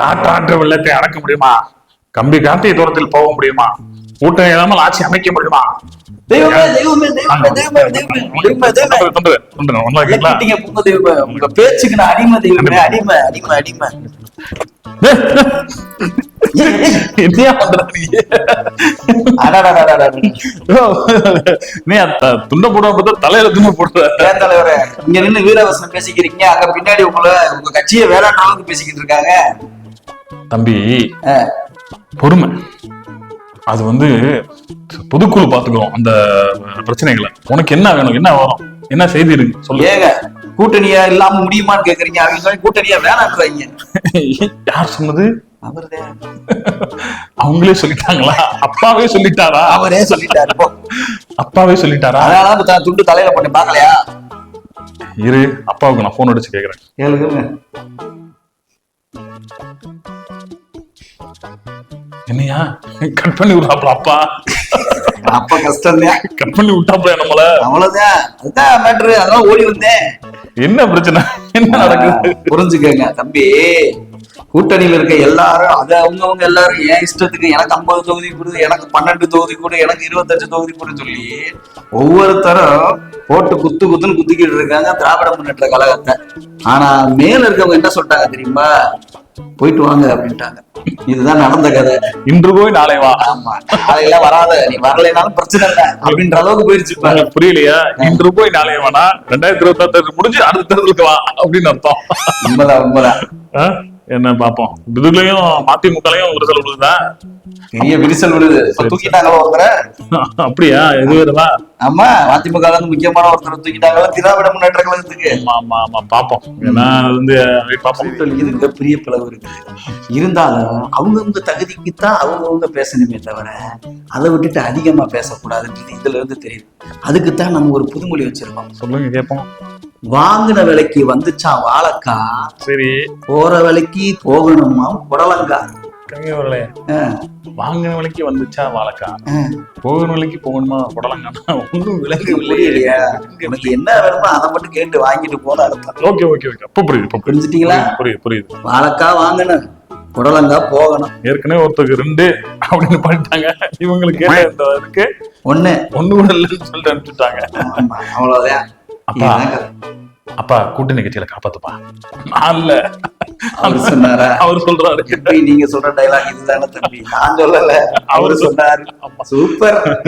காற்றாற்று வெள்ளத்தை அடக்க முடியுமா? கம்பி காட்டிய தூரத்தில் போக முடியுமா? கூட்டம் இல்லாமல் ஆட்சி அமைக்க முடியுமா? உங்க பேச்சுக்கு நான் அடிமை தெய்வமே அடிமை அடிமை அடிமை. என்னையா பண்ற நீ? துண்டை போட பார்த்தா தலையில துண்டு போடுற. ஏன் தலைவரே இங்க நின்னு வீரவசனம் பேசிக்கிறீங்க அங்க பின்னாடி உங்களை உங்க கட்சியை வேளாண் அளவுக்கு பேசிக்கிட்டு இருக்காங்க. தம்பி பொறுமை. அது வந்து பொதுக்குழு பாத்துக்கிறோம் அந்த பிரச்சனைகளை. உனக்கு என்ன வேணும் என்ன வரும் என்ன செய்தி இருக்கு சொல்லு. ஏங்க கூட்டணியா இல்லாம முடியுமான்னு கேக்குறீங்க? அவங்க சொல்லி கூட்டணியா வேணான்றாங்க யார் சொன்னது? அவர்தே. அவங்களே சொல்லிட்டாங்களா? அப்பாவே சொல்லிட்டாரா? அவரே சொல்லிட்டாரு. அப்பாவே சொல்லிட்டாரா? அதனால தான் துண்டு தலையில போட்டு பாக்கலையா இரு அப்பாவுக்கு நான் போன் அடிச்சு கேக்குறேன். கேளுங்க. என்னையா? கட் பண்ணி விடுறாப்ல அப்பா. அப்ப கஷ்டம் கட் பண்ணி விட்டாப்ல நம்மள. அவ்வளவுதான். அதுதான் மேட்ரு அதான் ஓடி வந்தேன். என்ன பிரச்சனை? என்ன நடக்குது? புரிஞ்சுக்கங்க தம்பி. கூட்டணியில இருக்க எல்லாரும் அது அவங்கவங்க எல்லாரும் என் இஷ்டத்துக்கு எனக்கு ஐம்பது தொகுதி கொடு எனக்கு பன்னெண்டு தொகுதி கொடு எனக்கு இருபத்தஞ்சு தொகுதி கொடு சொல்லி ஒவ்வொருத்தரும் போட்டு குத்து குத்துன்னு குத்திக்கிட்டு இருக்காங்க திராவிட முன்னேற்ற கழகத்தை. ஆனா மேல இருக்கவங்க என்ன சொல்லிட்டாங்க தெரியுமா? போயிட்டு வாங்க அப்படின்ட்டாங்க. இதுதான் நடந்த கதை. இன்று போய் நாளை வா. ஆமா. காலையில வராத. நீ வரலைனாலும் பிரச்சனை இல்லை. அப்படின்ற அளவுக்கு போயிருச்சு புரியலையா. இன்று போய் நாளை வேணா ரெண்டாயிரத்தி இருபத்தி ஆறு முடிஞ்சு அடுத்த தேர்தலுக்கு வா. அப்படின்னு அர்த்தம். உண்மைதான் உண்மைதான்? என்ன பாப்போம் இதுலயும் மதிமுகலையும் ஒரு சில விழுதா பெரிய விரிசல் விழுது. தூக்கிட்டாங்களோ ஒருத்தரை? அப்படியா? இது வேறதா ஆமா அதிமுக ல இருந்து முக்கியமான ஒருத்தர் தூக்கிட்டாங்களோ? திராவிட முன்னேற்ற கழகத்துக்கு. ஆமா ஆமா ஆமா பாப்போம் ஏன்னா வந்து பாப்போம் கூட்டணிக்கு இது மிகப்பெரிய பிளவு இருக்குது இருந்தாலும் அவங்கவுங்க தகுதிக்கு தான் அவங்கவுங்க பேசணுமே தவிர அதை விட்டுட்டு அதிகமா பேசக்கூடாதுன்றது இதுல இருந்து தெரியுது. அதுக்கு தான் நம்ம ஒரு புதுமொழி வச்சிருக்கோம். சொல்லுங்க கேப்போம் வாங்கின விலைக்கு வந்துச்சான் வாழைக்கா? சரி. போற விலைக்கு போகணுமா? புடலங்கா. வாங்கின விலைக்கு வந்துச்சா வாழைக்கா. போகிற விலைக்கு போகணுமா? புடலங்கா? ஒன்றும் விலங்கு புரியலையா. உனக்கு என்ன வேணுமோ அதை மட்டும் கேட்டு வாங்கிட்டு போன ஓகே ஓகே ஓகே. அப்ப புரியுது இப்ப புரியுது. புரிஞ்சுட்டீங்களா? புரியுது புரியுது வாழைக்கா வாங்கணும் புடலங்கா போகணும். ஏற்கனவே ஒருத்தருக்கு ரெண்டு அப்படின்னு பண்ணிட்டாங்க. இவங்களுக்கு ஒண்ணு. ஒண்ணு கூட இல்லைன்னு சொல்லிட்டு அனுப்பிச்சுட்டாங்க. அவ்வளவுதான். அப்பா. கூட்டணி கட்சியில காப்பாத்துப்பா. நான் இல்ல அவரு சொன்னாரா? அவர் சொல்றாரு. நீங்க சொல்ற டைலாக் இதுதானே தம்பி? நான் சொல்லல. அவரு சொன்னாரு. சூப்பர்